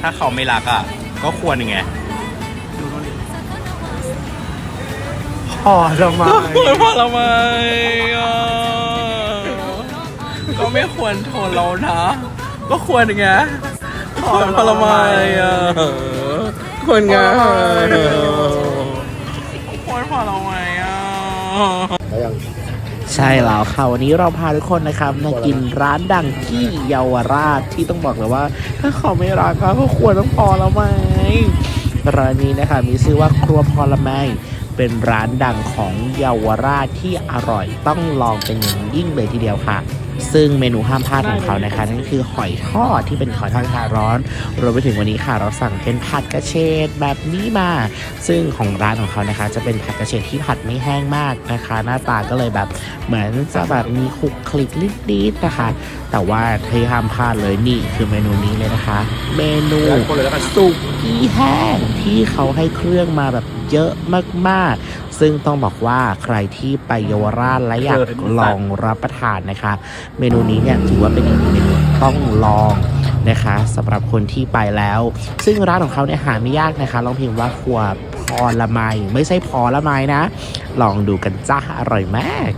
ถ้าเขาไม่รักอะ ก็ควรยังไงดูนู่นดิพอทำไมควรพอละไมอะก็ไม่ควรทนเรานะ ก็ควรยังไงควรพอละไมอะควรไงควรพอละไมอะ ใช่แล้วค่ะวันนี้เราพาทุกคนนะครับมากินร้านดังที่เยาวราชที่ต้องบอกเลยว่า ถ้าเขาไม่รักก็ควรต้องพอแล้วไหมร้านนี้นะคะมีชื่อว่าครัวพอละไมเป็นร้านดังของเยาวราชที่อร่อยต้องลองเป็นอย่างยิ่งเลยทีเดียวค่ะ ซึ่งเมนูห้ามพลาดของเขานะคะ นั่นคือหอยทอดที่เป็นหอยทอดชาร้อน รวมไปถึงวันนี้ค่ะ เราสั่งเป็นผัดกระเฉดแบบนี้มา ซึ่งของร้านของเขานะคะ จะเป็นผัดกระเฉดที่ผัดไม่แห้งมากนะคะ หน้าตาก็เลยแบบเหมือนจะแบบมีคลุกคลิกนิดๆนะคะ แต่ว่าที่ห้ามพลาดเลยนี่คือเมนูนี้เลยนะคะ เมนูสุกี้แห้งที่เขาให้เครื่องมาแบบเยอะมากๆ ซึ่งต้องบอกว่าใครที่ไปเยาวราชและอยากลองรับประทานนะคะ เมนูนี้เนี่ยถือว่าเป็นอีกเมนูต้องลองนะคะสำหรับคนที่ไปแล้ว ซึ่งร้านของเขาเนี่ยหาไม่ยากนะคะ ลองพิมพ์ว่าครัวพอละไมไม่ใช่พอละไมนะ ลองดูกันจ้าอร่อยมาก